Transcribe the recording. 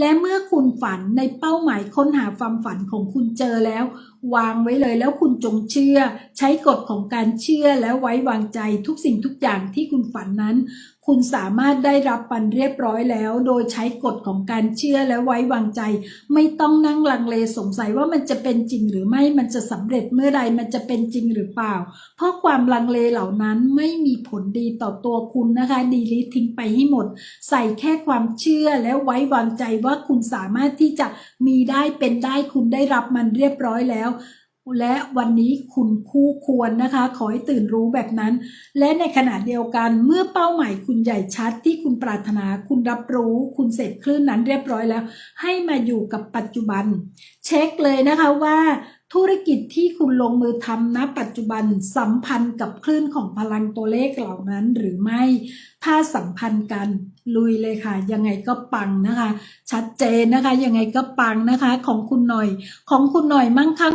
และเมื่อคุณฝันในเป้าหมายค้นหาความฝันของคุณเจอแล้ว วางไว้เลยแล้วคุณจงเชื่อ ใช้กฎของการเชื่อและไว้วางใจทุกสิ่งทุกอย่างที่คุณฝันนั้นคุณสามารถได้รับมันเรียบร้อยแล้ว โดยใช้กฎของการเชื่อและไว้วางใจ ไม่ต้องนั่งลังเลสงสัยว่ามันจะเป็นจริงหรือไม่มันจะสำเร็จเมื่อใดมันจะเป็นจริงหรือเปล่า เพราะความลังเลเหล่านั้นไม่มีผลดีต่อตัวคุณนะคะดีลิททิ้งไปให้หมด ใส่แค่ความเชื่อและไว้วางใจว่าคุณสามารถที่จะมีได้เป็นได้คุณได้รับมันเรียบร้อยแล้ว และวันนี้คุณคู่ควรนะคะ ขอให้ตื่นรู้แบบนั้น และในขณะเดียวกันเมื่อเป้าหมายคุณใหญ่ชัดที่คุณปรารถนาคุณรับรู้ คุณเสร็จคลื่นนั้นเรียบร้อยแล้ว ให้มาอยู่กับปัจจุบัน เช็คเลยนะคะว่าธุรกิจที่คุณลงมือทำณปัจจุบันสัมพันธ์กับคลื่นของพลังตัวเลขเหล่านั้นหรือไม่ ถ้าสัมพันธ์กันลุยเลยค่ะ ยังไงก็ปังนะคะ ชัดเจนนะคะ ยังไงก็ปังนะคะ ของคุณหน่อย ของคุณหน่อยมั่งคั่ง